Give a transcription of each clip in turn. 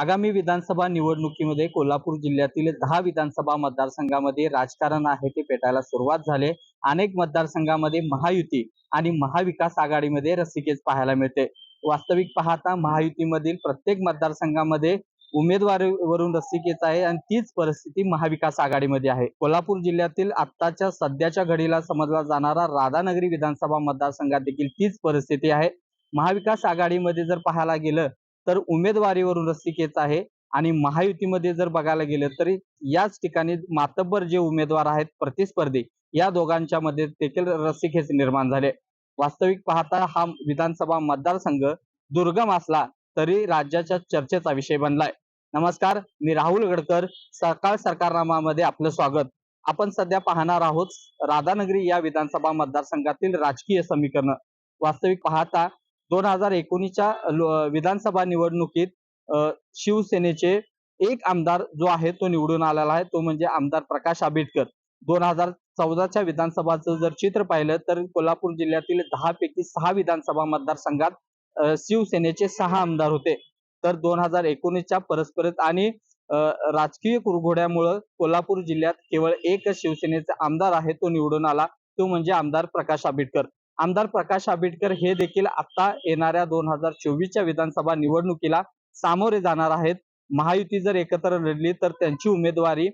आगामी विधानसभा निवडणुकीमध्ये कोल्हापूर जिल्ह्यातील दहा विधानसभा मतदारसंघामध्ये राजकारण आहे ते पेटायला सुरुवात झाले. अनेक मतदारसंघामध्ये महायुती आणि महाविकास आघाडीमध्ये रस्सीखेच पाहायला मिळते. वास्तविक पाहता महायुतीमधील प्रत्येक मतदारसंघामध्ये उमेदवारीवरून रस्सीखेच आहे आणि तीच परिस्थिती महाविकास आघाडीमध्ये आहे. कोल्हापूर जिल्ह्यातील आत्ताच्या सध्याच्या घडीला समजला जाणारा राधानगरी विधानसभा मतदारसंघात देखील तीच परिस्थिती आहे. महाविकास आघाडीमध्ये जर पाहायला गेलं तर उमेदवारीवरून रस्सीखेच आहे. आणि महायुतीमध्ये जर बघायला गेलं तरी याच ठिकाणी मातब्बर जे उमेदवार आहेत प्रतिस्पर्धी या दोघांच्या मध्ये देखील रस्तिकेच निर्माण झाले. वास्तविक पाहता हा विधानसभा मतदारसंघ दुर्गम असला तरी राज्याच्या चर्चेचा विषय बनलाय. नमस्कार मी राहुल गडकर सकाळ सरकारनामामध्ये आपलं स्वागत. आपण सध्या पाहणार आहोत राधानगरी या विधानसभा मतदारसंघातील राजकीय समीकरण. वास्तविक पाहता दोन हजार एकोणीसच्या विधानसभा निवडणुकीत शिवसेनेचे एक आमदार जो आहे तो निवडून आलेला आहे तो म्हणजे आमदार प्रकाश आंबेडकर. दोन हजार चौदाच्या विधानसभाचं जर चित्र पाहिलं तर कोल्हापूर जिल्ह्यातील दहा पैकी सहा विधानसभा मतदारसंघात शिवसेनेचे सहा आमदार होते. तर दोन हजार एकोणीसच्या परस्परित आणि राजकीय कुरघोड्यामुळं कोल्हापूर जिल्ह्यात केवळ एक शिवसेनेचा आमदार आहे तो निवडून आला तो म्हणजे आमदार प्रकाश आंबेडकर. आमदार प्रकाश आंबेडकर हे देखील आता येणाऱ्या दोन हजार चोवीसच्या विधानसभा निवडणुकीला सामोरे जाणार आहेत. महायुती जर एकत्र लढली तर त्यांची उमेदवारी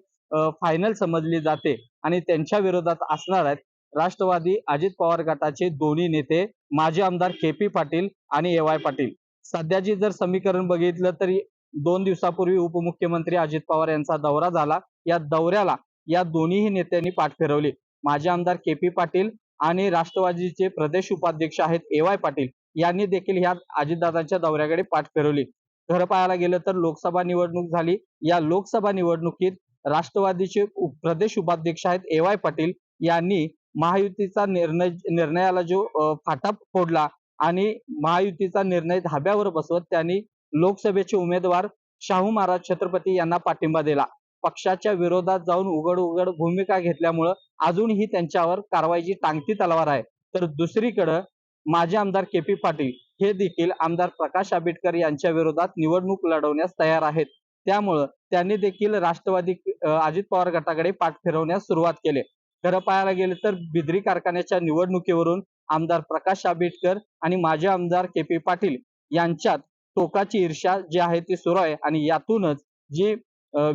फायनल समजली जाते आणि त्यांच्या विरोधात असणार आहेत. राष्ट्रवादी अजित पवार गटाचे दोन्ही नेते माजी आमदार के पी पाटील आणि ए वाय पाटील. सध्याची जर समीकरण बघितलं तरी दोन दिवसापूर्वी उपमुख्यमंत्री अजित पवार यांचा दौरा झाला. या दौऱ्याला या दोन्हीही नेत्यांनी पाठ फिरवली. माजी आमदार के पी पाटील आणि राष्ट्रवादीचे प्रदेश उपाध्यक्ष आहेत ए वाय पाटील. यांनी देखील ह्या अजितदादांच्या दौऱ्याकडे पाठ फिरवली. खरं पाहायला गेलं तर लोकसभा निवडणूक झाली. या लोकसभा निवडणुकीत राष्ट्रवादीचे प्रदेश उपाध्यक्ष आहेत ए वाय पाटील. यांनी महायुतीचा निर्णय निर्णयाला जो फाटा फोडला आणि महायुतीचा निर्णय धाब्यावर बसवत त्यांनी लोकसभेचे उमेदवार शाहू महाराज छत्रपती यांना पाठिंबा दिला. पक्षाच्या विरोधात जाऊन उघड उघड भूमिका घेतल्यामुळं अजूनही त्यांच्यावर कारवाईची टांगती तलवार आहे. तर दुसरीकडं माजी आमदार के पी पाटील हे देखील आमदार प्रकाश आंबेडकर यांच्या विरोधात निवडणूक लढवण्यास तयार आहेत. त्यामुळं त्यांनी देखील राष्ट्रवादी अजित पवार गटाकडे पाठ फिरवण्यास सुरुवात केली. खरं पाहायला गेलं तर बिद्री कारखान्याच्या निवडणुकीवरून आमदार प्रकाश आंबेडकर आणि माजी आमदार के पी पाटील यांच्यात टोकाची ईर्ष्या जी आहे ती सुरू आहे आणि यातूनच जी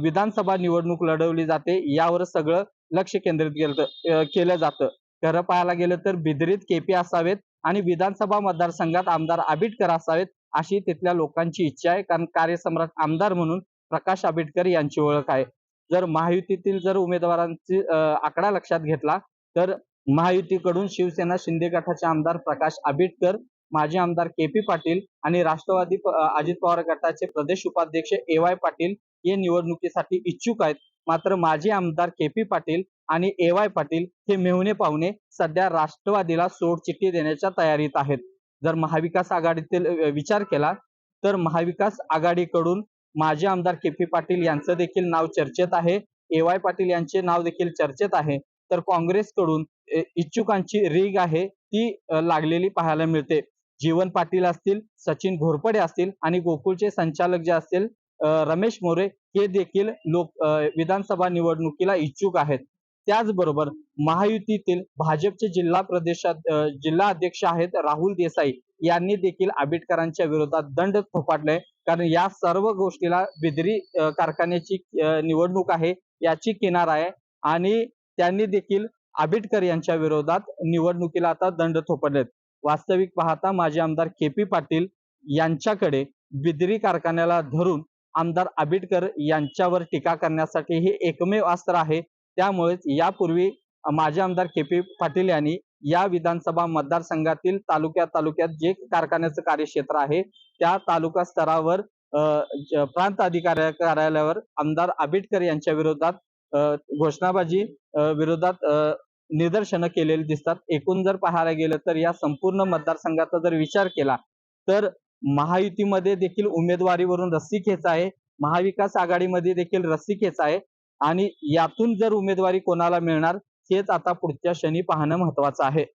विधानसभा निवडणूक लढवली जाते. यावर सगळं लक्ष केंद्रित केलं केलं जातं. खरं पाहायला गेलं तर बिदरीत केपी असावेत आणि विधानसभा मतदारसंघात आमदार आबिटकर असावेत अशी तिथल्या लोकांची इच्छा आहे. कारण कार्यसम्राट आमदार म्हणून प्रकाश आंबेडकर यांची ओळख आहे. जर महायुतीतील जर उमेदवारांची आकडा लक्षात घेतला तर महायुतीकडून शिवसेना शिंदे गटाचे आमदार प्रकाश आंबेडकर माजी आमदार के पी पाटील आणि राष्ट्रवादी अजित पवार गटाचे प्रदेश उपाध्यक्ष ए वाय पाटील हे निवडणुकीसाठी इच्छुक आहेत. मात्र माजी आमदार के पी पाटील आणि ए वाय पाटील हे मेहुणे पाहुणे सध्या राष्ट्रवादीला सोडचिठ्ठी देण्याच्या तयारीत आहेत. जर महाविकास आघाडीतील विचार केला तर महाविकास आघाडीकडून माजी आमदार के पी पाटील यांचं देखील नाव चर्चेत आहे. ए वाय पाटील यांचे नाव देखील चर्चेत आहे. तर काँग्रेसकडून इच्छुकांची रीग आहे ती लागलेली पाहायला मिळते. जीवन पाटील असतील सचिन घोरपडे असतील आणि गोकुळचे संचालक जे असतील रमेश मोरे हे देखील लोक विधानसभा निवडणुकीला इच्छुक आहेत. त्याचबरोबर महायुतीतील भाजपचे जिल्हा प्रदेशात जिल्हा अध्यक्ष आहेत राहुल देसाई. यांनी देखील आंबेडकरांच्या विरोधात दंड थोपाटलाय. कारण या सर्व गोष्टीला बिदरी कारखान्याची निवडणूक आहे याची किनार आहे. आणि त्यांनी देखील आंबेडकर यांच्या विरोधात निवडणुकीला आता दंड थोपडलेत वास्तविक पाहता माजी आमदार के पी पाटील यांच्याकडे बिदरी कारखान्याला धरून आमदार आबिटकर यांच्यावर टीका करण्यासाठी हे एकमेव अस्त्र आहे. त्यामुळेच यापूर्वी माजी आमदार के पी पाटील यांनी या विधानसभा मतदारसंघातील तालुक्या तालुक्यात जे कारखान्याचं कार्यक्षेत्र आहे त्या तालुका स्तरावर प्रांत अधिकारी कार्यालयावर आमदार आबिटकर यांच्या विरोधात घोषणाबाजी विरोधात निदर्शनं केलेली दिसतात. एकूण जर पाहायला गेलं तर या संपूर्ण मतदारसंघाचा जर विचार केला तर महायुतीमध्ये देखील उमेदवारीवरून रस्सीखेच आहे. महाविकास आघाडीमध्ये देखील रस्सीखेच आहे. आणि यातून जर उमेदवारी कोणाला मिळणार हेच आता पुढच्या क्षणी पाहणं महत्वाचं आहे.